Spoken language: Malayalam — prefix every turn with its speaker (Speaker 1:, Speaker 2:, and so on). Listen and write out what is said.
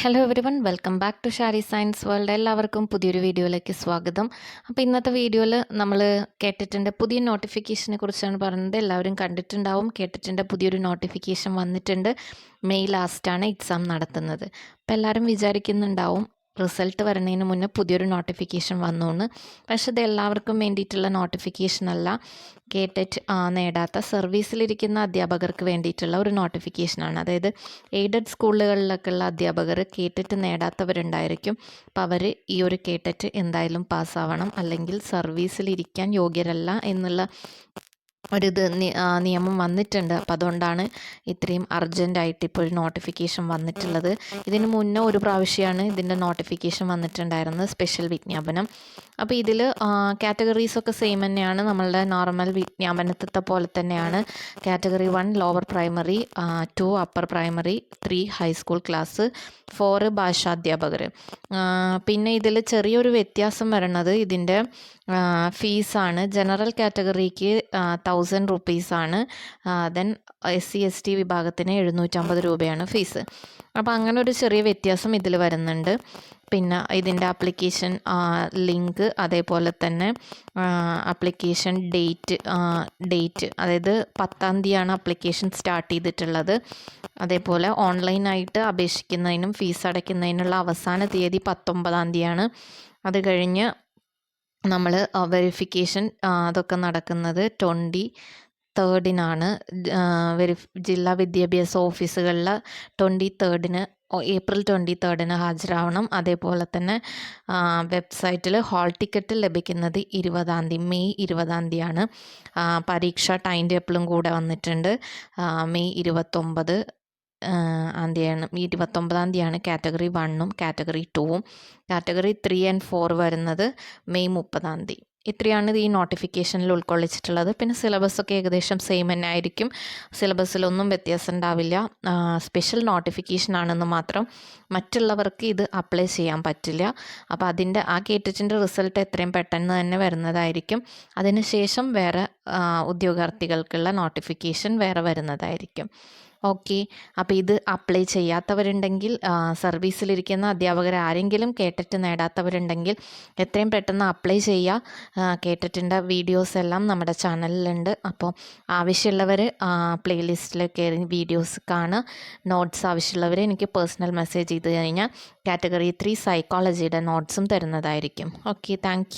Speaker 1: Hello everyone welcome back to Shari science world എല്ലാവർക്കും പുതിയൊരു വീഡിയോയിലേക്ക് സ്വാഗതം. അപ്പോൾ ഇന്നത്തെ വീഡിയോയിൽ നമ്മൾ കേട്ടിട്ടുണ്ട് പുതിയ നോട്ടിഫിക്കേഷനെ കുറിച്ചാണ് പറയുന്നത്. എല്ലാവരും കണ്ടിട്ടുണ്ടാവും. കേട്ടിട്ടുണ്ട് പുതിയൊരു നോട്ടിഫിക്കേഷൻ വന്നിട്ടുണ്ട്. മെയ് ലാസ്റ്റാണ് എക്സാം നടത്തുന്നത്. അപ്പോൾ എല്ലാവരും വിചാരിക്കുന്നുണ്ടാവും റിസൾട്ട് വരുന്നതിന് മുന്നേ പുതിയൊരു നോട്ടിഫിക്കേഷൻ വന്നുവെന്ന് പക്ഷെ ഇത് എല്ലാവർക്കും വേണ്ടിയിട്ടുള്ള നോട്ടിഫിക്കേഷൻ അല്ല. കേട്ടറ്റ് നേടാത്ത സർവീസിലിരിക്കുന്ന അധ്യാപകർക്ക് വേണ്ടിയിട്ടുള്ള ഒരു നോട്ടിഫിക്കേഷനാണ് അതായത് എയ്ഡഡ് സ്കൂളുകളിലൊക്കെ ഉള്ള അധ്യാപകർ കേട്ടറ്റ് നേടാത്തവരുണ്ടായിരിക്കും. അപ്പോൾ അവർ ഈ ഒരു കേട്ടറ്റ് എന്തായാലും പാസ്സാവണം അല്ലെങ്കിൽ സർവീസിലിരിക്കാൻ യോഗ്യരല്ല എന്നുള്ള ഒരിത് നിയമം വന്നിട്ടുണ്ട്. അപ്പം അതുകൊണ്ടാണ് ഇത്രയും അർജന്റായിട്ട് ഇപ്പോൾ ഒരു നോട്ടിഫിക്കേഷൻ വന്നിട്ടുള്ളത്. ഇതിന് മുന്നേ ഒരു പ്രാവശ്യമാണ് ഇതിന്റെ നോട്ടിഫിക്കേഷൻ വന്നിട്ടുണ്ടായിരുന്നത്. സ്പെഷ്യൽ വിജ്ഞാപനം. അപ്പോൾ ഇതിൽ കാറ്റഗറീസൊക്കെ സെയിം തന്നെയാണ്. നമ്മളുടെ നോർമൽ വിജ്ഞാപനത്തെ പോലെ തന്നെയാണ്. Category one lower primary two upper primary three high school class four ഭാഷാധ്യാപകർ പിന്നെ ഇതിൽ ചെറിയൊരു വ്യത്യാസം വരണത് ഇതിന്റെ ഫീസാണ് ജനറൽ കാറ്റഗറിക്ക് തൗസൻഡ് റുപ്പീസാണ് then S C S T വിഭാഗത്തിന് എഴുന്നൂറ്റമ്പത് രൂപയാണ് ഫീസ് അപ്പോൾ അങ്ങനെ ഒരു ചെറിയ വ്യത്യാസം ഇതിൽ വരുന്നുണ്ട്. പിന്നെ ഇതിന്റെ ആപ്ലിക്കേഷൻ ലിങ്ക് അതേപോലെ തന്നെ അപ്ലിക്കേഷൻ ഡേറ്റ് ഡേറ്റ് അതായത് പത്താം തീയതിയാണ് അപ്ലിക്കേഷൻ സ്റ്റാർട്ട് ചെയ്തിട്ടുള്ളത്. അതേപോലെ ഓൺലൈനായിട്ട് അപേക്ഷിക്കുന്നതിനും ഫീസ് അടയ്ക്കുന്നതിനുള്ള അവസാന തീയതി പത്തൊമ്പതാം തീയതിയാണ്. അത് കഴിഞ്ഞ് നമ്മൾ വെരിഫിക്കേഷൻ അതൊക്കെ നടക്കുന്നത് ട്വന്റി തേർഡിനാണ് വെരിഫ് ജില്ലാ വിദ്യാഭ്യാസ ഓഫീസുകളിൽ ട്വന്റി തേർഡിന് ഏപ്രിൽ ട്വന്റി തേർഡിന് ഹാജരാവണം. അതേപോലെ തന്നെ വെബ്സൈറ്റിൽ ഹാൾ ടിക്കറ്റ് ലഭിക്കുന്നത് ഇരുപതാം തീയതി മെയ് ഇരുപതാം തീയതിയാണ്. പരീക്ഷ ടൈം ടേബിളും കൂടെ വന്നിട്ടുണ്ട്. മെയ് ഇരുപത്തൊമ്പത് തീയതിയാണ് ഇരുപത്തൊമ്പതാം തീയതിയാണ് കാറ്റഗറി വണ്ണും കാറ്റഗറി ടൂവും. കാറ്റഗറി ത്രീ ആൻഡ് ഫോർ വരുന്നത് മെയ് മുപ്പതാം തീയതി ഇത്രയാണ് ഈ നോട്ടിഫിക്കേഷനിൽ ഉൾക്കൊള്ളിച്ചിട്ടുള്ളത്. പിന്നെ സിലബസൊക്കെ ഏകദേശം സെയിം തന്നെ ആയിരിക്കും. സിലബസിലൊന്നും വ്യത്യാസം ഉണ്ടാവില്ല. സ്പെഷ്യൽ നോട്ടിഫിക്കേഷൻ ആണെന്ന് മാത്രം മറ്റുള്ളവർക്ക് ഇത് അപ്ലൈ ചെയ്യാൻ പറ്റില്ല. അപ്പോൾ അതിന്റെ ആ കേറ്ററ്റിന്റെ റിസൾട്ട് എത്രയും പെട്ടെന്ന് തന്നെ വരുന്നതായിരിക്കും. അതിനുശേഷം വേറെ ഉദ്യോഗാർത്ഥികൾക്കുള്ള നോട്ടിഫിക്കേഷൻ വേറെ വരുന്നതായിരിക്കും. ഓക്കെ. അപ്പോൾ ഇത് അപ്ലൈ ചെയ്യാത്തവരുണ്ടെങ്കിൽ സർവീസിലിരിക്കുന്ന അധ്യാപകർ ആരെങ്കിലും കേട്ടിട്ട് നേടാത്തവരുണ്ടെങ്കിൽ എത്രയും പെട്ടെന്ന് അപ്ലൈ ചെയ്യുക കേട്ടിട്ടിന്റെ വീഡിയോസ് എല്ലാം നമ്മുടെ ചാനലിലുണ്ട്. അപ്പോൾ ആവശ്യമുള്ളവർ പ്ലേലിസ്റ്റിൽ കയറി വീഡിയോസ് കാണുക. നോട്ട്സ് ആവശ്യമുള്ളവർ എനിക്ക് പേഴ്സണൽ മെസ്സേജ് ചെയ്ത് കഴിഞ്ഞാൽ കാറ്റഗറി ത്രീ സൈക്കോളജിയുടെ നോട്ട്സും തരുന്നതായിരിക്കും. Okay thank